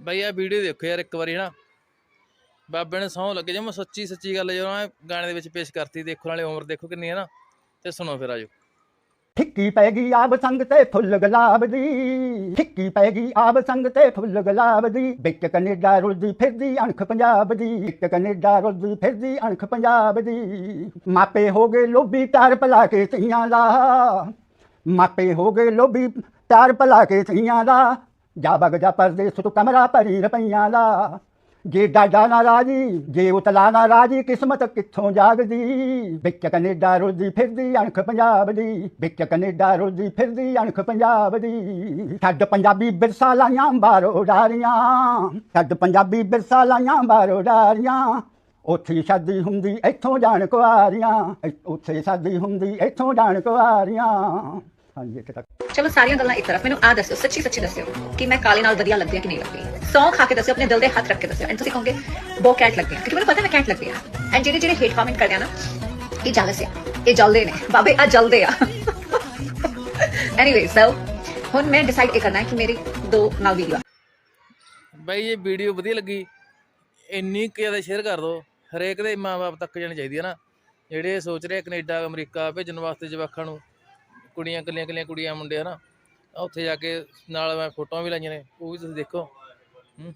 ਬਈ ਆ ਵੀਡੀਓ ਦੇਖੋ ਯਾਰ ਇੱਕ ਵਾਰੀ ਨਾ ਬਾਬੇ ਨੇ ਸਹੁੰ ਲੱਗੇ ਜੇ ਸੱਚੀ ਸੱਚੀ ਗੱਲ ਜਦੋਂ ਮੈਂ ਗਾਣੇ ਦੇ ਵਿੱਚ ਪੇਸ਼ ਕਰਤੀ ਦੇਖੋ ਨਾਲੇ ਉਮਰ ਦੇਖੋ ਕਿੰਨੀ ਹੈ ਨਾ, ਤੇ ਸੁਣੋ ਫਿਰ ਆਜੋ। ਠਿੱਕੀ ਪੈ ਗਈ ਆਬ ਸੰਗ ਤੇ ਫੁੱਲ ਗੁਲਾਬ ਦੀ, ਠਿੱਕੀ ਪੈ ਗਈ ਆਬ ਸੰਗ ਤੇ ਫੁੱਲ ਗੁਲਾਬ ਦੀ। ਵਿੱਚ ਕੈਨੇਡਾ ਰੁਲਦੀ ਫਿਰਦੀ ਅਣਖ ਪੰਜਾਬ ਦੀ, ਵਿੱਚ ਕੈਨੇਡਾ ਰੁਲਦੀ ਫਿਰਦੀ ਅਣਖ ਪੰਜਾਬ ਦੀ। ਮਾਪੇ ਹੋ ਗਏ ਲੋਭੀ ਤਾਰ ਭਲਾ ਕੇ ਤੀਆਂ ਦਾ, ਮਾਪੇ ਹੋ ਗਏ ਲੋਭੀ ਤਾਰ ਭਲਾ ਕੇ ਤੀਆਂ ਦਾ। ਜਾ ਬਗ ਜਾ ਪਰਦੇਸ ਤੂੰ ਕਮਰਾ ਭਰੀ ਰੁਪਈਆਂ ਦਾ। ਜੇ ਡਾਡਾ ਨਾ ਰਾਜੀ, ਜੇ ਉਤਲਾ ਨਾ ਰਾਜੀ, ਕਿਸਮਤ ਕਿੱਥੋਂ ਜਾਗਦੀ? ਵਿੱਚ ਕੈਨੇਡਾ ਰੁਲਦੀ ਫਿਰਦੀ ਅਣਖ ਪੰਜਾਬ ਦੀ ਵਿੱਚ ਕੈਨੇਡਾ ਰੁਲਦੀ ਫਿਰਦੀ ਅਣਖ ਪੰਜਾਬ ਦੀ ਛੱਡ ਪੰਜਾਬੀ ਬਿਰਸਾ ਲਾਈਆਂ ਬਾਰੋ ਡਾਰੀਆਂ, ਛੱਡ ਪੰਜਾਬੀ ਬਿਰਸਾ ਲਾਈਆਂ ਬਾਰੋ ਡਾਰੀਆਂ। ਉੱਥੇ ਸ਼ਾਦੀ ਹੁੰਦੀ, ਇੱਥੋਂ ਜਾਣ ਕੁਆਰੀਆਂ, ਉੱਥੇ ਸ਼ਾਦੀ ਹੁੰਦੀ, ਇੱਥੋਂ ਜਾਣ ਕੁਆਰੀਆਂ। ਹਾਂਜੀ ਇੱਥੇ ਤੱਕ। ਚਲੋ ਸਾਰੀਆਂ ਗੱਲਾਂ ਇੱਕ ਤਰਫ। ਮੈਨੂੰ ਆ ਦੱਸਿਓ ਸੱਚੀ ਸੱਚੀ ਦੱਸਿਓ ਕਿ ਮੈਂ ਕਾਲੇ ਨਾਲ ਵਧੀਆ ਲੱਗਦੀ ਹਾਂ ਕਿ ਨਹੀਂ ਲੱਗਦੀ? ਸੌ ਖਾ ਕੇ ਦੱਸਿਓ ਆਪਣੇ ਦਿਲ ਦੇ ਹੱਥ ਰੱਖ ਕੇ ਦੱਸਿਓ। ਐਂਡ ਤੁਸੀਂ ਕਹੋਗੇ ਬਹੁਤ ਕੈਟ ਲੱਗਦੀ ਹੈ ਕਿਉਂਕਿ ਮੈਨੂੰ ਪਤਾ ਮੈਂ ਕੈਟ ਲੱਗਦੀ ਹਾਂ ਐਂਡ ਜਿਹੜੇ ਜਿਹੜੇ ਹੇਟ ਕਮੈਂਟ ਕਰਦੇ ਆ ਨਾ ਇਹ ਜਲਸ ਆ। ਇਹ ਜਲਦੇ ਨੇ। ਬਾਬੇ ਆ ਜਲਦੇ ਆ। ਐਨੀਵੇ ਸੋ ਹੁਣ ਮੈਂ ਡਿਸਾਈਡ ਇਹ ਕਰਨਾ ਹੈ ਕਿ ਮੇਰੀ ਦੋ ਨਾਲ ਵੀਡੀਓ ਬਈ ਇਹ ਵੀਡੀਓ ਵਧੀਆ ਲੱਗੀ। ਇੰਨੀ ਕੁ ਜ਼ਿਆਦਾ ਸ਼ੇਅਰ ਕਰ ਦਿਓ ਹਰੇਕ ਦੇ ਮਾਪੇ ਤੱਕ ਜਾਣੀ ਚਾਹੀਦੀ ਹੈ ਨਾ। ਜਿਹੜੇ ਸੋਚ ਰਹੇ ਕੈਨੇਡਾ ਅਮਰੀਕਾ ਭੇਜਣ ਵਾਸਤੇ ਜਵਾਕਾਂ ਨੂੰ ਕੁੜੀਆਂ ਕੱਲੀਆਂ ਕੱਲੀਆਂ ਕੁੜੀਆਂ ਮੁੰਡੇ ਹਨਾ। ਉੱਥੇ ਜਾ ਕੇ ਨਾਲ ਮੈਂ ਫੋਟੋਆਂ ਵੀ ਲਾਈਆਂ ਨੇ, ਉਹ ਵੀ ਤੁਸੀਂ ਦੇਖੋ। ਹੂੰ।